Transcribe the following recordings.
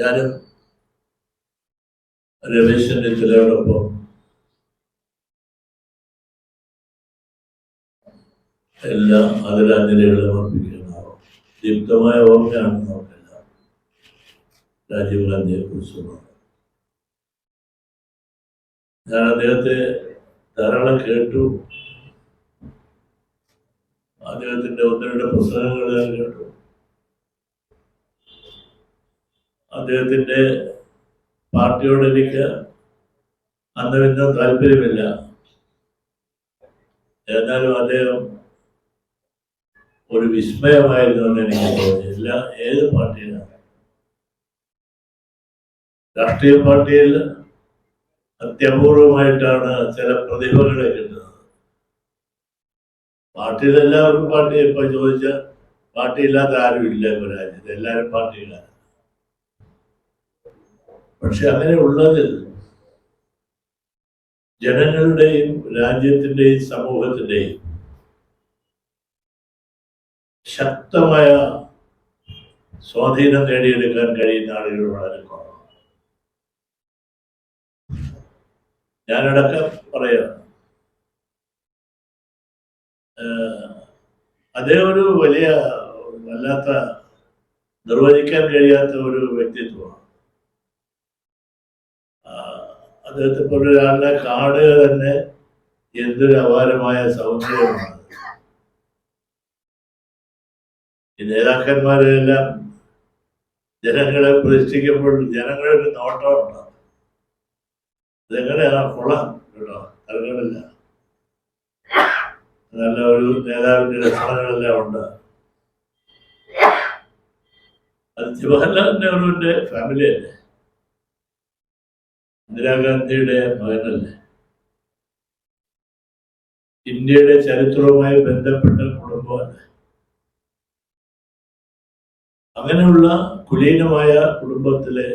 ഞാനും രമേശന്റെ ചിലരോടൊപ്പം എല്ലാ ആദരാഞ്ജലികളും അർപ്പിക്കുന്നതാവും ദീപ്തമായ ഓർമ്മയാണ് നമുക്കെല്ലാം രാജീവ് ഗാന്ധിയെ കുറിച്ചുള്ളത് ഞാൻ അദ്ദേഹത്തെ ധാരാളം കേട്ടു. അദ്ദേഹത്തിന്റെ ഒന്ന് രണ്ട് ഞാൻ കേട്ടു. അദ്ദേഹത്തിന്റെ പാർട്ടിയോട് എനിക്ക് അന്ന് പിന്നെ താല്പര്യമില്ല. എന്നാലും അദ്ദേഹം ഒരു വിസ്മയമായിരുന്നു എന്ന് എനിക്ക് തോന്നിയില്ല ഏത് പാർട്ടിയിലാണ് രാഷ്ട്രീയ പാർട്ടിയിൽ അത്യപൂർവമായിട്ടാണ് ചില പ്രതിഭകളെ കിട്ടുന്നത്. പാർട്ടിയിൽ എല്ലാവർക്കും പാർട്ടി ഇപ്പൊ ചോദിച്ച പാർട്ടി ഇല്ലാത്ത ആരും ഇല്ല ഇപ്പൊ രാജ്യത്ത്. എല്ലാവരും പാർട്ടിയിലാണ്. പക്ഷെ അങ്ങനെ ഉള്ളതിൽ ജനങ്ങളുടെയും രാജ്യത്തിന്റെയും സമൂഹത്തിന്റെയും ശക്തമായ സ്വാധീനം നേടിയെടുക്കാൻ കഴിയുന്ന ആളുകൾ വളരെ കുറവാണ്. ഞാനടക്കം പറയാം. അതേ ഒരു വലിയ വല്ലാത്ത നിർവചിക്കാൻ കഴിയാത്ത ഒരു വ്യക്തിത്വമാണ് അദ്ദേഹത്തെ പോലെ ഒരാളിനെ കാണുക തന്നെ എന്തൊരു അപാരമായ സൗന്ദര്യമാണ്. ഈ നേതാക്കന്മാരെല്ലാം ജനങ്ങളെ പ്രതിഷ്ഠിക്കുമ്പോൾ ജനങ്ങളുടെ ഒരു നോട്ടമുണ്ടാവും ഇതെങ്ങനെയാണ് കൊള്ളാം കേട്ടോ. തലങ്ങളില്ല നല്ല ഒരു നേതാവിന്റെ ലക്ഷണങ്ങളെല്ലാം ഉണ്ട്. അത് ജവഹർലാൽ നെഹ്റുവിന്റെ ഫാമിലി അല്ലേ? ഇന്ദിരാഗാന്ധിയുടെ മകനല്ലേ. ഇന്ത്യയുടെ ചരിത്രവുമായി ബന്ധപ്പെട്ട കുടുംബമാണ്. അങ്ങനെയുള്ള കുലീനമായ കുടുംബത്തിലെ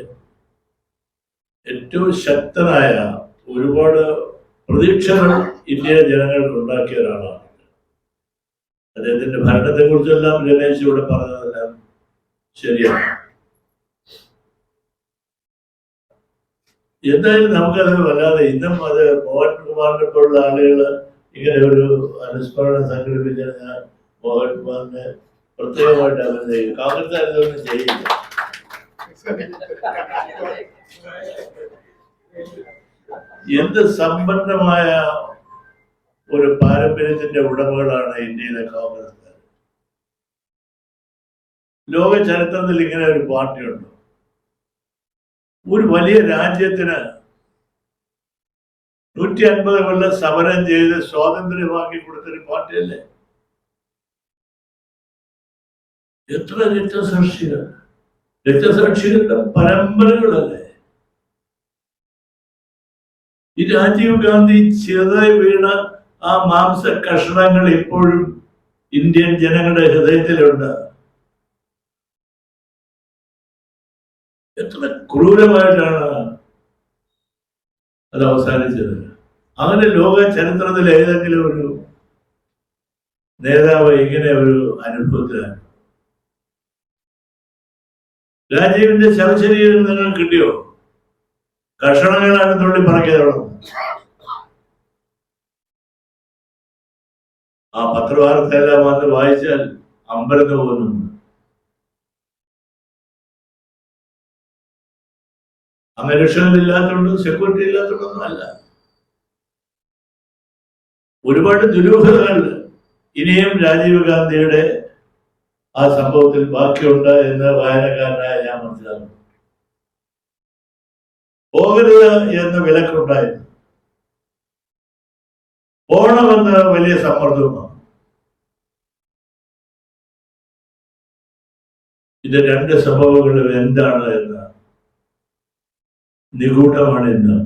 ഏറ്റവും ശക്തനായ ഒരുപാട് പ്രതീക്ഷകൾ ഇന്ത്യയിലെ ജനങ്ങൾക്ക് ഉണ്ടാക്കിയ ഒരാളാണ്. അദ്ദേഹത്തിന്റെ ഭരണത്തെ കുറിച്ചെല്ലാം രമേശ് ഇവിടെ പറഞ്ഞതെല്ലാം ശരിയാണ്. എന്തായാലും നമുക്കത് വല്ലാതെ ഇന്നും അത് മോഹൻ കുമാറിനെ പോലുള്ള ആളുകൾ ഇങ്ങനെ ഒരു അനുസ്മരണം സംഘടിപ്പിച്ചാൽ ഞാൻ മോഹൻ കുമാറിനെ പ്രത്യേകമായിട്ട് അഭിനന്ദിക്കും കോൺഗ്രസ് ഇതൊന്നും ചെയ്യില്ല എന്ത് സമ്പന്നമായ ഒരു പാരമ്പര്യത്തിന്റെ ഉടമകളാണ് ഇന്ത്യയിലെ കോൺഗ്രസ് ലോക ചരിത്രത്തിൽ ഇങ്ങനെ ഒരു പാർട്ടിയുണ്ട്. ഒരു വലിയ രാജ്യത്തിന് നൂറ്റി അൻപത് കൊല്ലം സമരം ചെയ്ത് സ്വാതന്ത്ര്യമാക്കി കൊടുത്തൊരു പാർട്ടിയല്ലേ? എത്ര രക്തസാക്ഷികൾ? രക്തസാക്ഷികളുടെ പരമ്പരകളല്ലേ? ഈ രാജീവ് ഗാന്ധി ചെറുതായി വീണ ആ മാംസ കഷണങ്ങൾ ഇപ്പോഴും ഇന്ത്യൻ ജനങ്ങളുടെ ഹൃദയത്തിലുണ്ട്. എത്ര ക്രൂരമായിട്ടാണ് അത് അവസാനിച്ചത്? അങ്ങനെ ലോക ചരിത്രത്തിൽ ഏതെങ്കിലും ഒരു നേതാവ് ഇങ്ങനെ ഒരു അനുഭവത്തിലാണ്? രാജീവിന്റെ ശവശരീരം നിങ്ങൾ കിട്ടിയോ? കഷണങ്ങളാണ് തുള്ളി പറക്കിയതോളം. ആ പത്രവാർത്തയെല്ലാം വന്ന് വായിച്ചാൽ അമ്പരന്ന് പോകുന്നുണ്ട്. അംഗരക്ഷകളില്ലാത്തതുകൊണ്ട് സെക്യൂരിറ്റി ഇല്ലാത്തതുകൊണ്ടൊന്നും അല്ല. ഒരുപാട് ദുരൂഹതകൾ ഇനിയും രാജീവ് ഗാന്ധിയുടെ ആ സംഭവത്തിൽ ബാക്കിയുണ്ട് എന്ന് വായനക്കാരനായ ഞാൻ മനസ്സിലാക്കുന്നു. പോകരുത് എന്ന് വിലക്കുണ്ടായിരുന്നു. പോണമെന്ന് വലിയ സമ്മർദ്ദവുമാണ്. ഇത് രണ്ട് സംഭവങ്ങളും എന്താണ് എന്ന് നിഗൂഢമാണ് ഇന്ന്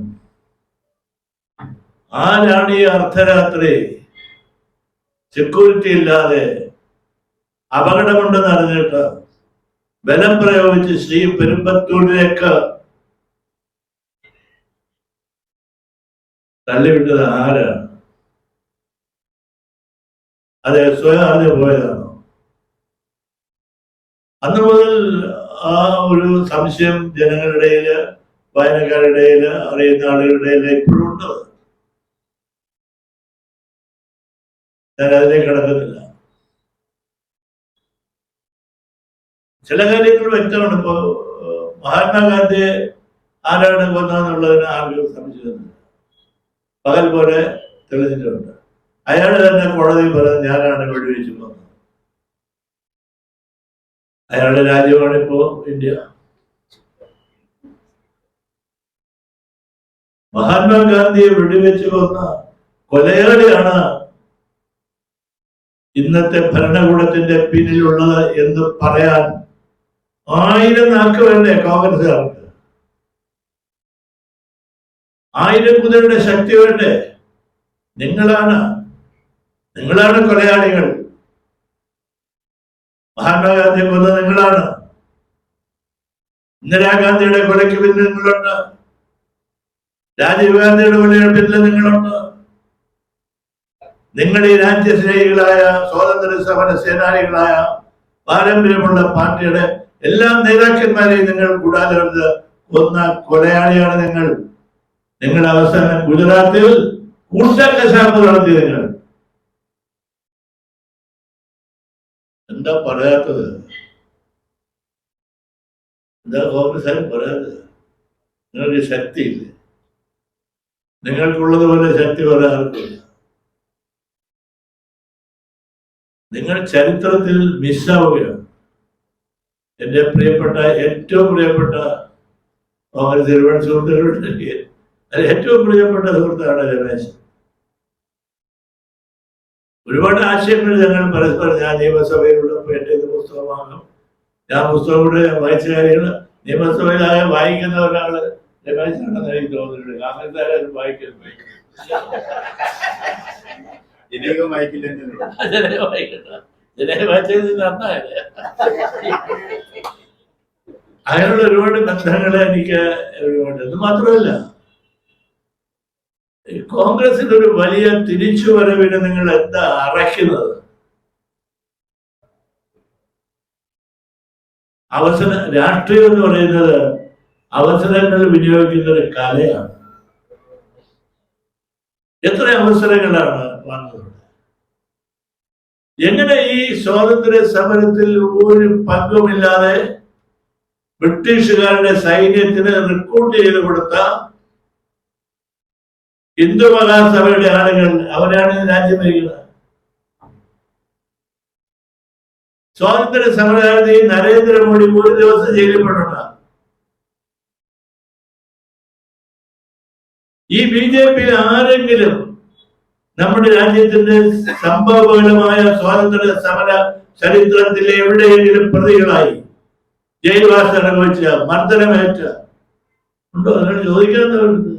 ആരാണ് ഈ അർദ്ധരാത്രി? സെക്യൂരിറ്റി ഇല്ലാതെ അപകടമുണ്ടെന്ന് അറിഞ്ഞിട്ട് ബലം പ്രയോഗിച്ച് ശ്രീ പെരുമ്പത്തൂരിലേക്ക് തള്ളിവിട്ടത് ആരാണ് അതെ സ്വയം അറിഞ്ഞു പോയതാണോ. അന്ന് മുതൽ ആ ഒരു സംശയം ജനങ്ങളുടെ വായനക്കാരുടെ അറിയുന്ന ആളുകളുടെ ഇടയിൽ ഇപ്പോഴും ഉണ്ട് ഞാൻ അതിലേക്ക് കടക്കുന്നില്ല. ചില കാര്യങ്ങൾ വ്യക്തമാണ്. ഇപ്പോ മഹാത്മാഗാന്ധിയെ ആരാണ് കൊന്നതെന്നുള്ളതിന് ആർക്കും സംശയമൊന്നുമില്ല. പകൽ പോലെ തെളിഞ്ഞിട്ടുണ്ട്. അയാൾ തന്നെ കോടതിയിൽ പറഞ്ഞത് ഞാനാണ് വെടിവെച്ച് കൊന്നത്. അയാളുടെ രാജ്യമാണ് ഇപ്പോ ഇന്ത്യ. മഹാത്മാഗാന്ധിയെ വെടിവെച്ച് കൊന്ന കൊലയാളിയാണ് ഇന്നത്തെ ഭരണകൂടത്തിന്റെ പിന്നിലുള്ളത് എന്ന് പറയാൻ ആയിരം നാക്ക് വേണ്ടേ കോൺഗ്രസുകാർക്ക് ആയിരം കുതിരയുടെ ശക്തി വേണ്ടേ? നിങ്ങളാണ് നിങ്ങളാണ് കൊലയാളികൾ. മഹാത്മാഗാന്ധിയെ കൊന്ന നിങ്ങളാണ്. ഇന്ദിരാഗാന്ധിയുടെ കൊലയ്ക്ക് പിന്നിൽ നിങ്ങളുണ്ട്. രാജീവ് ഗാന്ധിയുടെ കൊലയുടെ പിന്നിൽ നിങ്ങളുണ്ട്. നിങ്ങൾ ഈ രാജ്യസ്നേഹികളായ സ്വാതന്ത്ര്യ സമര സേനാനികളായ പാരമ്പര്യമുള്ള പാർട്ടിയുടെ എല്ലാ നേതാക്കന്മാരെയും നിങ്ങൾ കൂടാതെ കൊന്ന കൊലയാളിയാണ് നിങ്ങൾ. നിങ്ങൾ അവസാനം ഗുജറാത്തിൽ കൂട്ടക്കശാപ്പ് നടത്തി നിങ്ങൾ. എന്താ പറയാത്തത്? എന്താ കോൺഗ്രസ് പറയാത്തത്? നിങ്ങൾക്ക് ശക്തിയില്ല? നിങ്ങൾക്കുള്ളതുപോലെ ശക്തി വേറെ നിങ്ങൾ ചരിത്രത്തിൽ മിസ്സാവുകയാണ് എന്റെ പ്രിയപ്പെട്ട ഏറ്റവും പ്രിയപ്പെട്ട കോൺഗ്രസ് ഒരുപാട് സുഹൃത്തുക്കളുണ്ട് അത് ഏറ്റവും പ്രിയപ്പെട്ട സുഹൃത്താണ് രമേശ്. ഒരുപാട് ആശയങ്ങൾ ഞങ്ങൾ പരസ്പരം ഞാൻ നിയമസഭയിലുള്ളപ്പോൾ എന്റെ ഇത് പുസ്തകമാകും ഞാൻ പുസ്തകം കൂടെ വായിച്ച കാര്യങ്ങൾ നിയമസഭയിലായ വായിക്കുന്ന ഒരാൾ രമേശാണെന്ന് എനിക്ക് തോന്നുന്നുണ്ട്. കോൺഗ്രസ്സുകാരും വായിക്കുന്നു ഇനിയും വായിക്കില്ലെന്നേ അതിനെ വായിക്കണ്ട ഇതിനെ വായിച്ചത് നന്നായത് അങ്ങനെയുള്ള ഒരുപാട് ബന്ധങ്ങൾ എനിക്ക് ഒരുപാട് ഇത് മാത്രമല്ല കോൺഗ്രസിന്റെ കോൺഗ്രസിന് ഒരു വലിയ തിരിച്ചു തിരിച്ചുവരവിന് നിങ്ങൾ എന്താ അറയ്ക്കുന്നത്? അവസര രാഷ്ട്രീയം എന്ന് പറയുന്നത് അവസരങ്ങൾ വിനിയോഗിക്കുന്ന ഒരു കലയാണ്. എത്ര അവസരങ്ങളാണ് വന്നത്. എങ്ങനെ ഈ സ്വാതന്ത്ര്യ സമരത്തിൽ ഒരു പങ്കുമില്ലാതെ ബ്രിട്ടീഷുകാരുടെ സൈന്യത്തിന് റിക്രൂട്ട് ചെയ്ത് കൊടുത്ത ഹിന്ദു മഹാസഭയുടെ ആളുകൾ അവരാണ് രാജ്യം ഭരിക്കുന്നത്? സ്വാതന്ത്ര്യ സമരകാലത്ത് ഈ നരേന്ദ്രമോദി ഒരു ദിവസം ജയിലിൽപ്പെടണ്ട ഈ ബി ജെ പി ആരെങ്കിലും നമ്മുടെ രാജ്യത്തിന്റെ സംഭവപരമായ സ്വാതന്ത്ര്യ സമര ചരിത്രത്തിലെ എവിടെയെങ്കിലും പ്രതികളായി ജയിൽവാസം അനുഭവിച്ച മർദ്ദനമേറ്റ ഉണ്ടോ? നിങ്ങൾ ചോദിക്കാത്തവരുണ്ട്.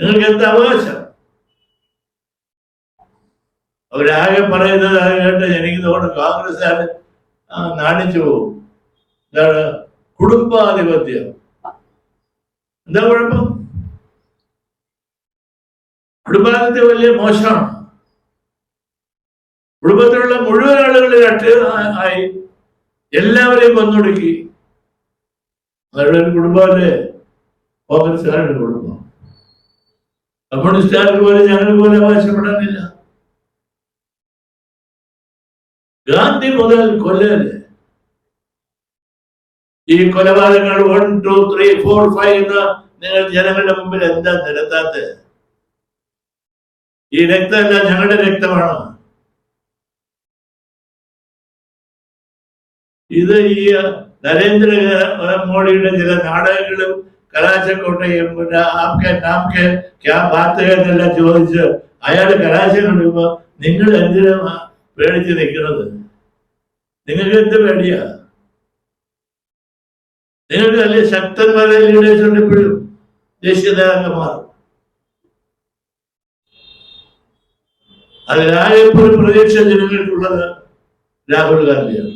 നിങ്ങൾക്ക് എന്താ അവകാശം? അവരാകെ പറയുന്നത് കേട്ട് എനിക്ക് തോന്നുന്നു കോൺഗ്രസ്സുകാർ നാണിച്ചു പോകും. എന്താണ്? കുടുംബാധിപത്യം. എന്താ കുഴപ്പം? കുടുംബാധിപത്യം വലിയ മോശമാണ്. കുടുംബത്തിലുള്ള മുഴുവൻ ആളുകൾ രാഷ്ട്രീയ ആയി എല്ലാവരെയും കൊന്നൊടുക്കി. അവരുടെ ഒരു കോൺഗ്രസ്സുകാരുടെ കുടുംബം. കമ്മ്യൂണിസ്റ്റുകാർക്ക് പോലെ ഞങ്ങൾ പോലെ അവകാശപ്പെടാനില്ല. ഗാന്ധി മുതൽ കൊല്ലല്ലേ ഈ കൊലപാതകങ്ങൾ one two three four five എന്ന നിങ്ങൾ ജനങ്ങളുടെ മുമ്പിൽ എന്താ നിരത്താത്തത് ഈ രക്തമല്ല ഞങ്ങളുടെ രക്തമാണ്. ഇത് ഈ നരേന്ദ്ര മോഡിയുടെ ചില നാടകങ്ങളും കലാശക്കോട്ടയും പിന്നെ ആപ്കെ എന്നെല്ലാം ചോദിച്ച് അയാൾ കലാശം കണ്ടുമ്പോ നിങ്ങൾ എന്തിനാ പേടിച്ച് നിൽക്കുന്നത്? നിങ്ങൾക്ക് എന്ത് പേടിയാ? നിങ്ങൾക്ക് വലിയ ശക്തന്മാരെ ലീഡേഴ്സ് ഉണ്ട് ഇപ്പോഴും? ദേശീയ നേതാക്കന്മാർ. ഒരു പ്രതീക്ഷ ജനങ്ങൾക്കുള്ളത് രാഹുൽ ഗാന്ധിയാണ്.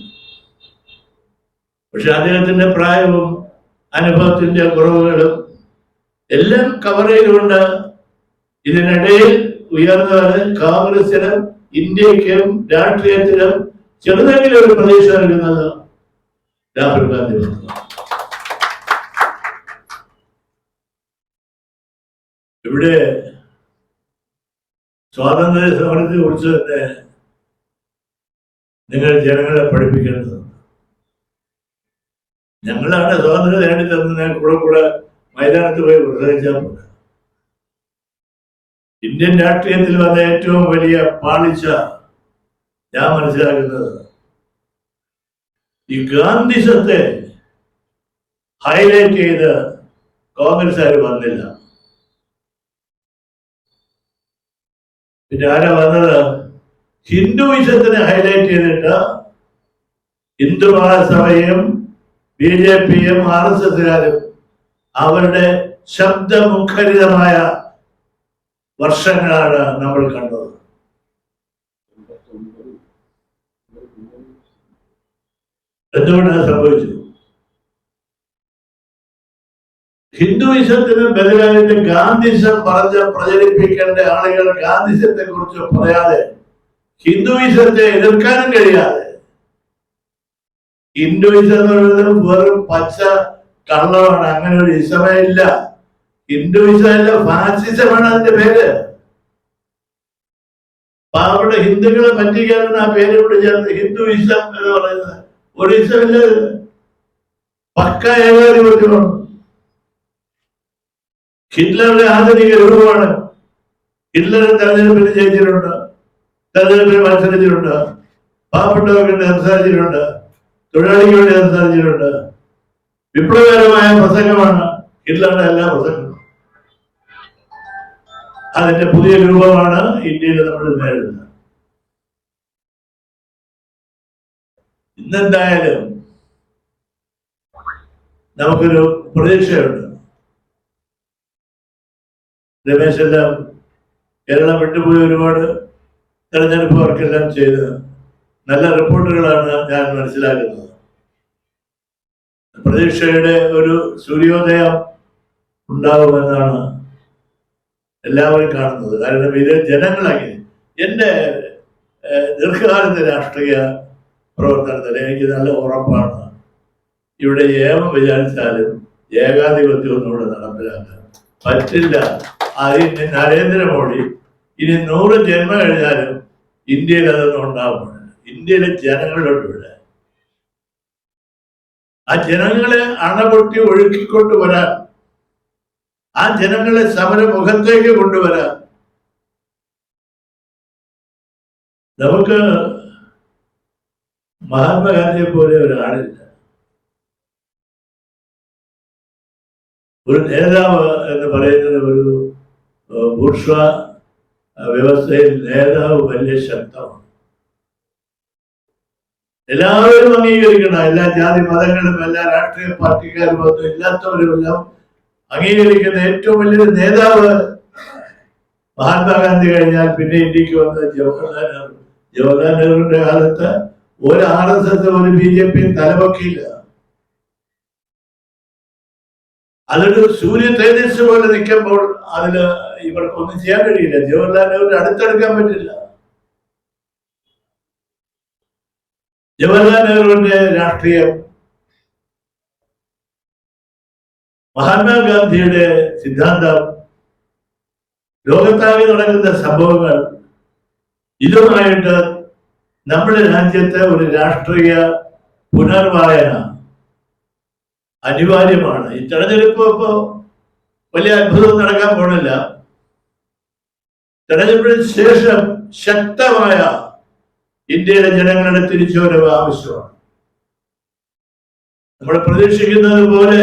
പക്ഷെ അദ്ദേഹത്തിന്റെ പ്രായവും അനുഭവത്തിന്റെ കുറവുകളും എല്ലാം കവർ ചെയ്തുകൊണ്ട് ഇതിനിടയിൽ ഉയർന്നത് കോൺഗ്രസിനും ഇന്ത്യക്കും രാഷ്ട്രീയത്തിനും ചെറുതെങ്കിലും ഒരു പ്രതീക്ഷ നൽകുന്നത് രാഹുൽ ഗാന്ധി ഇവിടെ സ്വാതന്ത്ര്യ സമരത്തെ കുറിച്ച് തന്നെ നിങ്ങൾ ജനങ്ങളെ പഠിപ്പിക്കേണ്ടത് ഞങ്ങളാണ് സ്വാതന്ത്ര്യം നേടി തന്നത് കൂടെ കൂടെ മൈതാനത്ത് പോയി പ്രസംഗിച്ചാൽ പോലെ ഇന്ത്യൻ രാഷ്ട്രീയത്തിൽ വന്ന ഏറ്റവും വലിയ പാളിച്ച ഞാൻ മനസ്സിലാക്കുന്നത് ഈ ഗാന്ധിസത്തെ ഹൈലൈറ്റ് ചെയ്ത് കോൺഗ്രസ്സുകാർ വന്നില്ല. പിന്നെ ആരാ വന്നത്? ഹിന്ദുയിസത്തിനെ ഹൈലൈറ്റ് ചെയ്തിട്ട് ഹിന്ദു മഹാസഭയും ബി ജെ പിയും ആർ എസ് എസുകാരും അവരുടെ ശബ്ദമുഖരിതമായ വർഷങ്ങളാണ് നമ്മൾ കണ്ടത്. എന്തുകൊണ്ടാണ് സംഭവിച്ചത്? ഹിന്ദുയിസത്തിന് ബദലായിട്ട് ഗാന്ധിസം പറഞ്ഞ് പ്രചരിപ്പിക്കേണ്ട ആളുകൾ ഗാന്ധിസത്തെ കുറിച്ച് പറയാതെ ഹിന്ദുയിസത്തെ എതിർക്കാനും കഴിയാതെ. പറയുന്നത് വെറും പച്ച കള്ളമാണ് അങ്ങനെ ഒരു ഇസമേ ഇല്ല ഹിന്ദുയിസം ഫാസിസമാണ് അതിന്റെ പേര്. പാവപ്പെട്ട ഹിന്ദുക്കളെ പറ്റിക്കാനാണ് ആ പേര് കൂടി ചേർത്ത് ഹിന്ദുയിസം എന്ന് പറയുന്നത്. ഒരു ഇസമില്ല പക്ക ഏകാധിപത്യമാണ്. ഹിറ്റ്ലറുടെ ആധുനിക രൂപമാണ്. ഹിറ്റ്ലർ തെരഞ്ഞെടുപ്പിൽ ജയിച്ചിട്ടുണ്ട്. തെരഞ്ഞെടുപ്പിൽ മത്സരിച്ചിട്ടുണ്ട്. പാവപ്പെട്ടവർക്ക് സംസാരിച്ചിട്ടുണ്ട്. തൊഴിലാളിക്ക് വേണ്ടി സംസാരിച്ചിട്ടുണ്ട്. വിപ്ലവകരമായ പ്രസംഗമാണ് ഹിറ്റ്ലറുടെ എല്ലാ പ്രസംഗങ്ങളും. അതിന്റെ പുതിയ രൂപമാണ് ഇന്ത്യയിൽ നമ്മൾ നേരിടുന്നത്. ഇന്നെന്തായാലും നമുക്കൊരു പ്രതീക്ഷയുണ്ട്. രമേശെല്ലാം കേരളം വിട്ടുപോയി ഒരുപാട് തെരഞ്ഞെടുപ്പ് വർക്കെല്ലാം ചെയ്ത് നല്ല റിപ്പോർട്ടുകളാണ് ഞാൻ മനസ്സിലാക്കുന്നത്. പ്രതീക്ഷയുടെ ഒരു സൂര്യോദയം ഉണ്ടാകുമെന്നാണ് എല്ലാവരും കാണുന്നത്. കാരണം ഇത് ജനങ്ങളാക്കി എന്റെ ദീർഘകാലത്തെ രാഷ്ട്രീയ പ്രവർത്തനത്തിൽ എനിക്ക് നല്ല ഉറപ്പാണ്. ഇവിടെ ഏവം വിചാരിച്ചാലും ഏകാധിപത്യം ഒന്നും ഇവിടെ നടപ്പിലാക്കാൻ പറ്റില്ല. നരേന്ദ്രമോദി ഇനി നൂറ് ജന്മം കഴിഞ്ഞാലും ഇന്ത്യയിൽ അതൊന്നും ഉണ്ടാവുന്നില്ല ഇന്ത്യയിലെ ജനങ്ങളുണ്ട് ഇവിടെ. ആ ജനങ്ങളെ അണപൊട്ടി ഒഴുക്കിക്കൊണ്ട് വരാൻ ആ ജനങ്ങളെ സമരമുഖത്തേക്ക് കൊണ്ടുവരാൻ നമുക്ക് മഹാത്മാഗാന്ധിയെ പോലെ ഒരാളില്ല ഒരു നേതാവ് എന്ന് പറയുന്നത് ഒരു ഏഹ്, വ്യവസ്ഥയിൽ നേതാവ് വലിയ ശക്തമാണ്. എല്ലാവരും അംഗീകരിക്കണം എല്ലാ ജാതി മതങ്ങളും എല്ലാ രാഷ്ട്രീയ പാർട്ടിക്കാരും ഒന്നും ഇല്ലാത്തവരുമെല്ലാം അംഗീകരിക്കുന്ന ഏറ്റവും വലിയൊരു നേതാവ് മഹാത്മാഗാന്ധി കഴിഞ്ഞാൽ പിന്നെ ഇന്ത്യയ്ക്ക് വന്ന ജവഹർലാൽ നെഹ്റു. ജവഹർലാൽ നെഹ്റുവിന്റെ കാലത്ത് ഒരു ആർ എസ് എസ് ഒരു ബി ജെ പി തലപൊക്കിയില്ല അതൊരു സൂര്യ തേജസ് പോലെ നിൽക്കുമ്പോൾ അതിൽ ഇവർക്കൊന്നും ചെയ്യാൻ കഴിയില്ല. ജവഹർലാൽ നെഹ്റു അടുത്തെടുക്കാൻ പറ്റില്ല. ജവഹർലാൽ നെഹ്റുവിന്റെ രാഷ്ട്രീയം മഹാത്മാഗാന്ധിയുടെ സിദ്ധാന്തം ലോകത്താകെ നടക്കുന്ന സംഭവങ്ങൾ ഇതുമായിട്ട് നമ്മുടെ രാജ്യത്തെ ഒരു രാഷ്ട്രീയ പുനർവായന അനിവാര്യമാണ്. ഈ തെരഞ്ഞെടുപ്പ് ഇപ്പോ വലിയ അത്ഭുതം നടക്കാൻ പോണില്ല. തെരഞ്ഞെടുപ്പിന് ശേഷം ശക്തമായ ഇന്ത്യയിലെ ജനങ്ങളുടെ തിരിച്ചുവരവ് ആവശ്യമാണ്. നമ്മൾ പ്രതീക്ഷിക്കുന്നത് പോലെ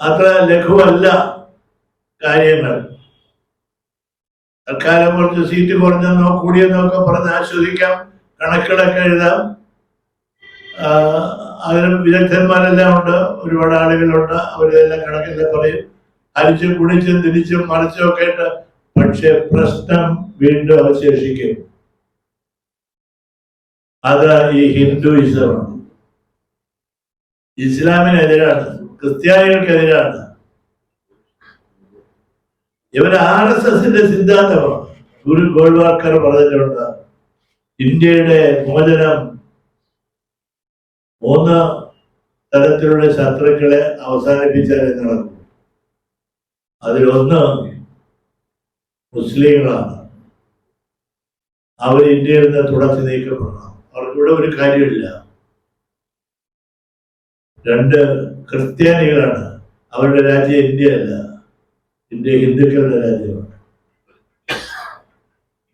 അത്ര ലഘുവല്ല കാര്യങ്ങൾ. തൽക്കാലം കുറച്ച് സീറ്റ് കുറഞ്ഞെന്നോ കൂടിയെന്നൊക്കെ പറഞ്ഞ് ആസ്വദിക്കാം കണക്കുകളൊക്കെ എഴുതാം. അതിനും വിദഗ്ധന്മാരെല്ലാം ഉണ്ട്. ഒരുപാട് ആളുകളുണ്ട്. അവരെല്ലാം കണക്കെല്ലാം പറയും. അരിച്ചും കുടിച്ചും തിരിച്ചും മറിച്ചും ഒക്കെ ആയിട്ട് പക്ഷെ പ്രശ്നം വീണ്ടും അവശേഷിക്കും. അത് ഈ ഹിന്ദുയിസമാണ്. ഇസ്ലാമിനെതിരാണ് ക്രിസ്ത്യാനികൾക്കെതിരാണ്. ഇവർ ആർ എസ് എസിന്റെ സിദ്ധാന്തമാണ്. ഗുരു ഗോൾവാർക്കർ പറഞ്ഞിട്ടുണ്ട് ഇന്ത്യയുടെ മോചനം മൂന്ന് തരത്തിലുള്ള ശത്രുക്കളെ അവസാനിപ്പിച്ചാലേ നടക്കും. അതിലൊന്ന് മുസ്ലിങ്ങളാണ്. അവർ ഇന്ത്യയിൽ നിന്ന് തുടച്ചു നീക്കപ്പെടണം. അവർക്കിവിടെ ഒരു കാര്യമില്ല. രണ്ട് ക്രിസ്ത്യാനികളാണ്. അവരുടെ രാജ്യം ഇന്ത്യയല്ല. ഇന്ത്യ ഹിന്ദുക്കളുടെ രാജ്യമാണ്.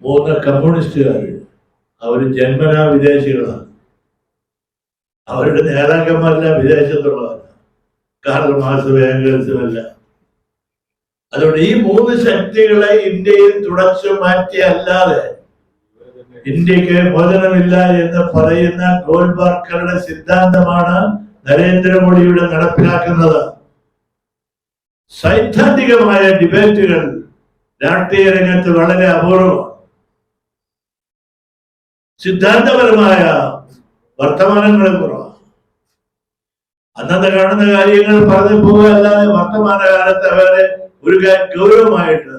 മൂന്ന് കമ്മ്യൂണിസ്റ്റുകാർ അവർ ജന്മനാ വിദേശികളാണ്. അവരുടെ നേതാക്കന്മാരെല്ലാം വിദേശത്തുള്ളവരാണ്. കാർൽ വേഗം ഏംഗൽസുമല്ല അതുകൊണ്ട് ഈ മൂന്ന് ശക്തികളെ ഇന്ത്യയിൽ തുടച്ചു മാറ്റിയല്ലാതെ ഇന്ത്യയ്ക്ക് മോചനമില്ല എന്ന് പറയുന്ന ഗോൾബാർക്കറുടെ സിദ്ധാന്തമാണ് നരേന്ദ്രമോദിയുടെ നടപ്പിലാക്കുന്നത്. സൈദ്ധാന്തികമായ ഡിബേറ്റുകൾ രാഷ്ട്രീയ രംഗത്ത് വളരെ അപൂർവമാണ്. സിദ്ധാന്തപരമായ വർത്തമാനങ്ങളും കുറവാണ്. അന്നത്തെ കാണുന്ന കാര്യങ്ങൾ പറഞ്ഞു പോവുക അല്ലാതെ വർത്തമാനകാലത്ത് അവരെ ഒരു ഗൗരവമായിട്ട്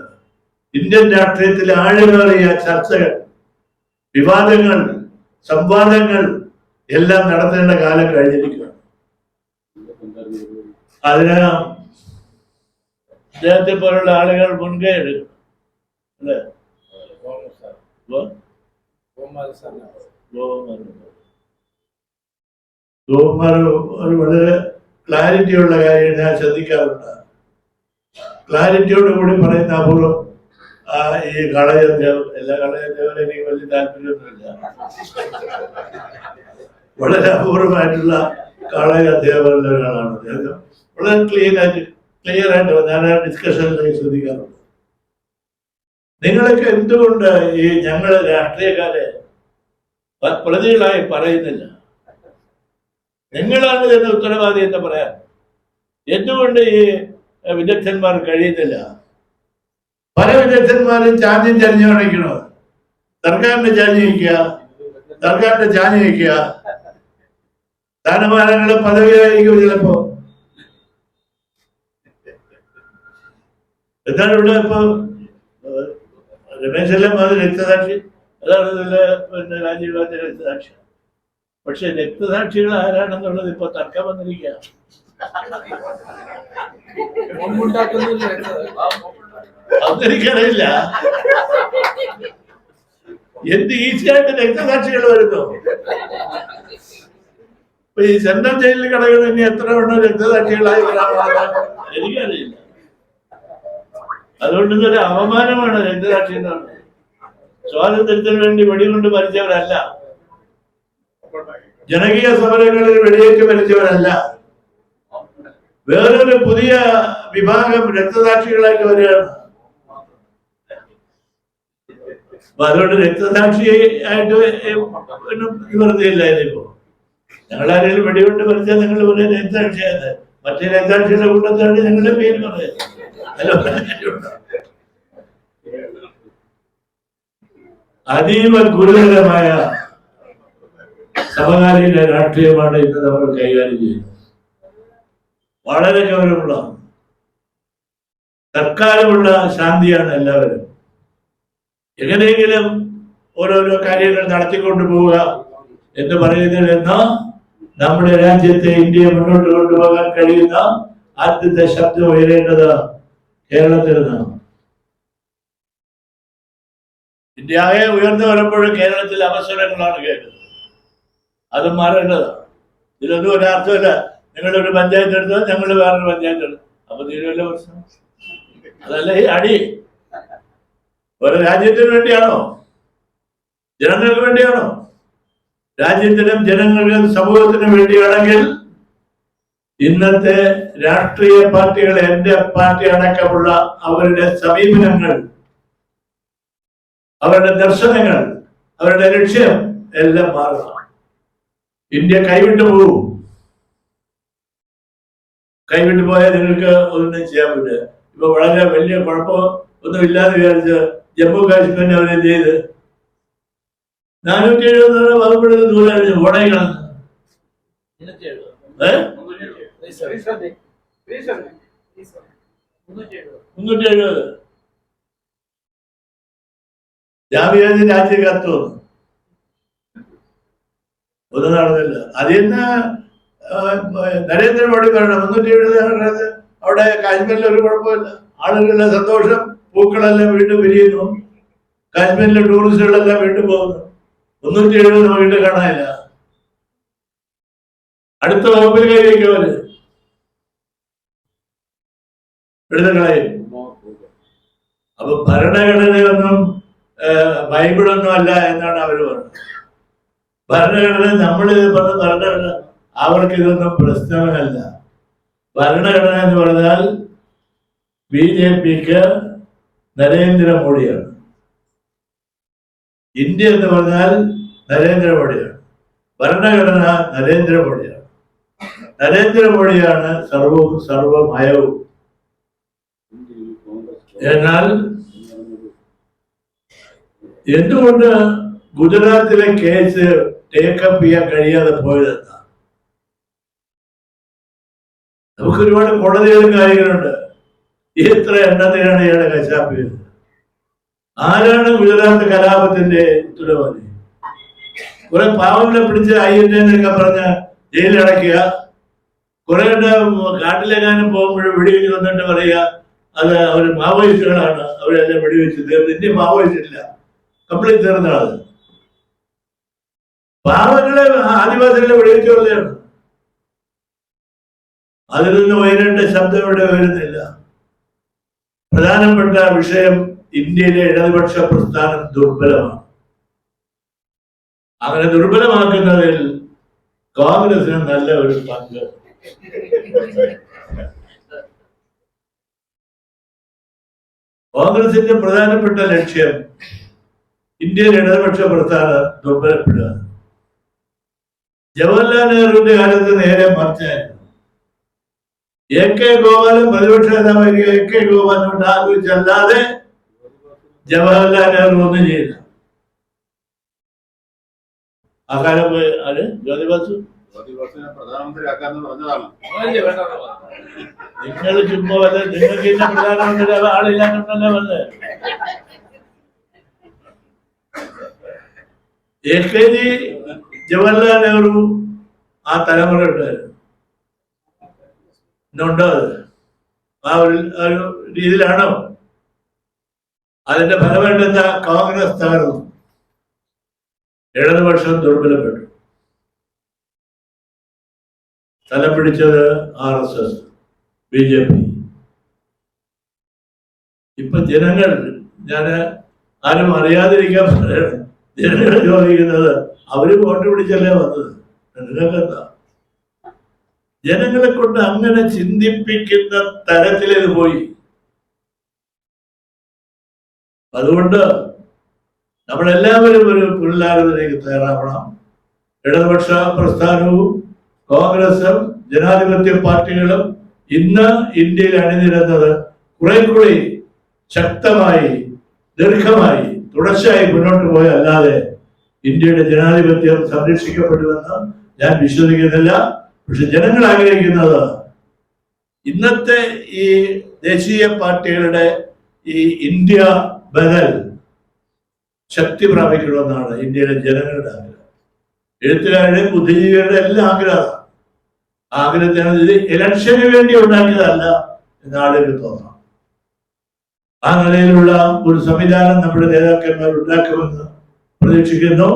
ഇന്ത്യൻ രാഷ്ട്രീയത്തിലെ ആഴമേറിയ ചർച്ചകൾ വിവാദങ്ങൾ സംവാദങ്ങൾ എല്ലാം നടത്തേണ്ട കാലം കഴിഞ്ഞിരിക്കുകയാണ് അതിന് അദ്ദേഹത്തെ പോലുള്ള ആളുകൾ മുൻകൈ എടുക്കും അല്ലേ ഒരു വളരെ ക്ലാരിറ്റിയുള്ള കാര്യം ഞാൻ ശ്രദ്ധിക്കാറുണ്ട് ക്ലാരിറ്റിയോട് കൂടി പറയുന്ന അപൂർവം ഈ കളയദേവ് എല്ലാ കളയദേവനും എനിക്ക് വലിയ താല്പര്യമൊന്നുമില്ല. വളരെ അപൂർവമായിട്ടുള്ള കളയ അധ്യാപകരുടെ ഒരാളാണ് അദ്ദേഹം. വളരെ ക്ലിയർ ആയിട്ട് ക്ലിയർ ആയിട്ട് ഞാൻ ആ ഡിസ്കഷനിലേക്ക് ശ്രദ്ധിക്കാറുണ്ട്. നിങ്ങളൊക്കെ എന്തുകൊണ്ട് ഈ ഞങ്ങൾ രാഷ്ട്രീയക്കാരെ പ്രതികളായി പറയുന്നില്ല? നിങ്ങളാണ് ഇതിന്റെ ഉത്തരവാദി എന്ന് പറയാം എന്തുകൊണ്ട് ഈ വിദഗ്ധന്മാർ കഴിയുന്നില്ല പല വിദഗ്ധന്മാരും ചാഞ്ഞും ചരിഞ്ഞു കാണിക്കണോ സർക്കാരിന്റെ ചാഞ്ഞു വയ്ക്കുക സർക്കാരിന്റെ ചാഞ്ഞു വയ്ക്കുക. സ്ഥാനമാനങ്ങളും പദവിയായിരിക്കും ചിലപ്പോ. എന്താണ് ഇവിടെ ഇപ്പൊ രമേശ് രമേശെല്ലാം അത് രക്തസാക്ഷി അതാണ് ഇതിലെ പിന്നെ രാജീവ് ഗാന്ധി രക്തസാക്ഷി. പക്ഷെ രക്തസാക്ഷികൾ ആരാണെന്നുള്ളത് ഇപ്പൊ തർക്കം വന്നിരിക്കുക അതെനിക്കറിയില്ല. എന്ത് ഈസിയായിട്ട് രക്തസാക്ഷികൾ വരുന്നു? ഇപ്പൊ ഈ സെൻട്രൽ ജയിലിൽ കിടക്കുന്ന ഇനി എത്ര എണ്ണം രക്തസാക്ഷികളായി വരാമെന്ന് എനിക്കറിയില്ല. അതുകൊണ്ട് ഇതൊരു അപമാനമാണ് രക്തസാക്ഷി എന്ന് പറഞ്ഞത്. സ്വാതന്ത്ര്യത്തിന് വേണ്ടി വെടികൊണ്ട് മരിച്ചവരല്ല. ജനകീയ സമരങ്ങളിൽ വെടിയേറ്റ് മരിച്ചവരല്ല. വേറൊരു പുതിയ വിഭാഗം രക്തസാക്ഷികളായിട്ട് വരികയാണ്. അതുകൊണ്ട് രക്തസാക്ഷി ആയിട്ട് നിവൃത്തിയില്ല ഇതിപ്പോ ഞങ്ങളാരെങ്കിലും വെടികൊണ്ട് മരിച്ചാൽ നിങ്ങൾ ഒരു രക്തസാക്ഷിയാണ് മറ്റേ രക്തസാക്ഷിയുടെ കൂട്ടത്തിലാണ് നിങ്ങളുടെ പേര് പറയുന്നത്? അതീവ ഗുരുതരമായ സമകാലീന രാഷ്ട്രീയമാണ് ഇന്ന് നമ്മൾ കൈകാര്യം ചെയ്യുന്നത് വളരെ ഗൗരവമുള്ളതാണ് തൽക്കാലമുള്ള ശാന്തിയാണ് എല്ലാവരും. എങ്ങനെയെങ്കിലും ഓരോരോ കാര്യങ്ങൾ നടത്തിക്കൊണ്ടു പോവുക എന്ന് പറയുന്നതിൽ നിന്ന് നമ്മുടെ രാജ്യത്തെ ഇന്ത്യയെ മുന്നോട്ട് കൊണ്ടുപോകാൻ കഴിയുന്ന ആദ്യത്തെ ശബ്ദം ഉയരേണ്ടത് കേരളത്തിൽ നിന്നാണ്. ഇന്ത്യ ആകെ ഉയർന്നു വരുമ്പോഴും കേരളത്തിൽ അവസരങ്ങളാണ് കേൾക്കുന്നത് അത് മാറേണ്ടതാണ്. ഇതിലൊന്നും ഒരർത്ഥമില്ല നിങ്ങളൊരു പഞ്ചായത്ത് എടുത്തോ ഞങ്ങൾ വേറൊരു പഞ്ചായത്ത് എടുത്തു. അപ്പൊ തീരുവല്ല പ്രശ്നം? അതല്ല ഈ അടി. ഒരു രാജ്യത്തിന് വേണ്ടിയാണോ? ജനങ്ങൾക്ക് വേണ്ടിയാണോ? രാജ്യത്തിനും ജനങ്ങൾക്കും സമൂഹത്തിനും വേണ്ടിയാണെങ്കിൽ ഇന്നത്തെ രാഷ്ട്രീയ പാർട്ടികൾ എന്റെ പാർട്ടി അടക്കമുള്ള അവരുടെ സമീപനങ്ങൾ അവരുടെ ദർശനങ്ങൾ അവരുടെ ലക്ഷ്യം എല്ലാം മാറണം ഇന്ത്യ കൈവിട്ടു പോകും കൈവിട്ടു പോയാൽ നിങ്ങൾക്ക് ഒന്നും ചെയ്യാൻ പറ്റില്ല. ഇപ്പൊ വളരെ വലിയ കുഴപ്പം ഒന്നും ഇല്ലാതെ വിചാരിച്ച് ജമ്മു കാശ്മീരിനെ എന്ത് ചെയ്ത്? നാനൂറ്റി എഴുപത് വകുപ്പിടുന്ന ദൂരെ ഓടയിൽ മുന്നൂറ്റി എഴുപത്. ഞാൻ വിചാരിച്ച കത്തുവന്നു ഒന്നും നടന്നില്ല. ആ, നരേന്ദ്രമോദി പറയണം മുന്നൂറ്റി എഴുപത് അവിടെ കാശ്മീരിൽ ഒരു കുഴപ്പമില്ല. ആളുകളുടെ സന്തോഷം പൂക്കളെല്ലാം വീണ്ടും വിരിയുന്നു. കാശ്മീരിലെ ടൂറിസ്റ്റുകളെല്ലാം വീണ്ടും പോകുന്നു. മുന്നൂറ്റി എഴുപത് വീണ്ടും കാണാനില്ല. അടുത്ത വകുപ്പിൽ കൈവയ്ക്കും അവർ അപ്പൊ ഭരണഘടനയൊന്നും ബൈബിളൊന്നും അല്ല എന്നാണ് അവർ പറഞ്ഞത്. ഭരണഘടന നമ്മൾ പറഞ്ഞ ഭരണഘടന അവർക്ക് ഇതൊന്നും പ്രശ്നമല്ല. ഭരണഘടന എന്ന് പറഞ്ഞാൽ ബി ജെ പിക്ക് നരേന്ദ്രമോദിയാണ്. ഇന്ത്യ എന്ന് പറഞ്ഞാൽ നരേന്ദ്രമോദിയാണ്. ഭരണഘടന നരേന്ദ്രമോദിയാണ്. നരേന്ദ്രമോദിയാണ് സർവവും സർവമയവും. എന്നാൽ എന്തുകൊണ്ട് ഗുജറാത്തിലെ കേസ് ടേക്കപ്പ് ചെയ്യാൻ കഴിയാതെ പോയതെന്നാ? നമുക്ക് ഒരുപാട് കോടതികളും കാര്യങ്ങളുണ്ട്. എത്ര എണ്ണത്തിനാണ് ഇയാളെ കശാപ്പ് ചെയ്തത്? ആരാണ് ഗുജറാത്ത് കലാപത്തിന്റെ ഉത്തരവാദി? കുറെ പാവങ്ങളെ പിടിച്ച് ഐ എൻ എന്നൊക്കെ പറഞ്ഞ ജയിലടക്കുക കുറെ കാട്ടിലെങ്ങാനും പോകുമ്പോഴും വെടിവെച്ച് വന്നിട്ട് പറയുക അത് അവർ മാവോയിസ്റ്റുകളാണ് അവരെല്ലാം വെടിവെച്ച് തീർന്നു. ഇന്ത്യ മാവോയിസ്റ്റില്ല. കംപ്ലീറ്റ് തീർന്നാണ് പാവങ്ങളെ ആദിവാസികളെ വെടിവെച്ച് കൊള്ളുകയാണ് അതിൽ നിന്ന് ഉയരേണ്ട ശബ്ദം ഇവിടെ വരുന്നില്ല. പ്രധാനപ്പെട്ട വിഷയം ഇന്ത്യയിലെ ഇടതുപക്ഷ പ്രസ്ഥാനം ദുർബലമാണ്. അങ്ങനെ ദുർബലമാക്കുന്നതിൽ കോൺഗ്രസിന് നല്ല ഒരു പങ്ക്. കോൺഗ്രസിന്റെ പ്രധാനപ്പെട്ട ലക്ഷ്യം ഇന്ത്യയിലെ ഇടതുപക്ഷ പ്രസ്ഥാനം ദുർബലപ്പെടുക. ജവഹർലാൽ നെഹ്റുവിന്റെ കാലത്ത് നേരെ മറിച്ചായിരുന്നു എ കെ ഗോപാലൻ പ്രതിപക്ഷ നേതാവായിരിക്കും എ കെ ഗോപാലിനോട് ആലോചിച്ചല്ലാതെ ജവഹർലാൽ നെഹ്റു ഒന്നും ചെയ്യില്ല അക്കാലം കാലം പോയി അത് ജ്യോതിബാസു നിങ്ങൾ ചുമ്മാ വല്ല നിങ്ങൾക്ക് ഇന്ന പ്രധാനമന്ത്രി ആളില്ലാന്നുണ്ടല്ലേ വന്നത് A K G Jawaharlal Nehru ആ തലമുറ ഉണ്ടായിരുന്നു. ഇന്നുണ്ടോ ആ ഒരു രീതിയിലാണോ? അതിന്റെ ഫലമായിട്ട് എന്താ? കോൺഗ്രസ് തകർന്നു. ഇടതുപക്ഷം ദുർബലപ്പെട്ടു. സ്ഥലം പിടിച്ചത് R S S B J P. ഇപ്പൊ ജനങ്ങൾ ഞാൻ ആരും അറിയാതിരിക്കാൻ ജനങ്ങൾ ചോദിക്കുന്നത് അവർ വോട്ട് പിടിച്ചല്ലേ വന്നത്? നിങ്ങൾക്കെന്താ? ജനങ്ങളെ കൊണ്ട് അങ്ങനെ ചിന്തിപ്പിക്കുന്ന തരത്തിലേക്ക് പോയി. അതുകൊണ്ട് നമ്മളെല്ലാവരും ഒരു പുനരാലോചനയ്ക്ക് തയ്യാറാവണം. ഇടതുപക്ഷ പ്രസ്ഥാനവും കോൺഗ്രസും ജനാധിപത്യ പാർട്ടികളും ഇന്ന് ഇന്ത്യയിൽ അണിനിരുന്നത് കുറെ കൂടി ശക്തമായി ദീർഘമായി തുടർച്ചയായി മുന്നോട്ട് പോയല്ലാതെ ഇന്ത്യയുടെ ജനാധിപത്യം സംരക്ഷിക്കപ്പെടുമെന്ന് ഞാൻ വിശ്വസിക്കുന്നില്ല. പക്ഷെ ജനങ്ങൾ ആഗ്രഹിക്കുന്നത് ഇന്നത്തെ ഈ ദേശീയ പാർട്ടികളുടെ ഈ ഇന്ത്യ ബദൽ ശക്തി പ്രാപിക്കണമെന്നാണ് ഇന്ത്യയിലെ ജനങ്ങളുടെ ആഗ്രഹം. എഴുത്തുകാരുടെ ബുദ്ധിജീവികളുടെ എല്ലാം ആഗ്രഹം. ആഗ്രഹത്തിന് ഇത് ഇലക്ഷന് വേണ്ടി ഉണ്ടാക്കിയതല്ല എന്നാളുകൾ ആളുകൾക്ക് തോന്നാം ആ നിലയിലുള്ള ഒരു സംവിധാനം നമ്മുടെ നേതാക്കന്മാർ ഉണ്ടാക്കുമെന്ന് പ്രതീക്ഷിക്കുന്നു.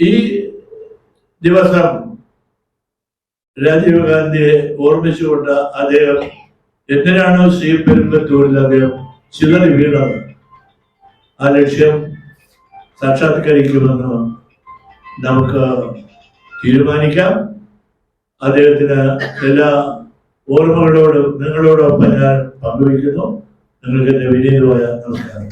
ഈ ദിവസം രാജീവ് ഗാന്ധിയെ ഓർമ്മിച്ചുകൊണ്ട് അദ്ദേഹം എന്തിനാണോ ശ്രീ പെരുമ്പത്തൂരിൽ അദ്ദേഹം ചിതറി വീണത്? ആ ലക്ഷ്യം സാക്ഷാത്കരിക്കുമെന്ന് നമുക്ക് തീരുമാനിക്കാം. അദ്ദേഹത്തിന് എല്ലാ ഓർമ്മകളോടും നിങ്ങളോടൊപ്പം ഞാൻ പങ്കുവയ്ക്കുന്നു. നിങ്ങൾക്ക് എന്റെ വിനീതമായ നമസ്കാരം.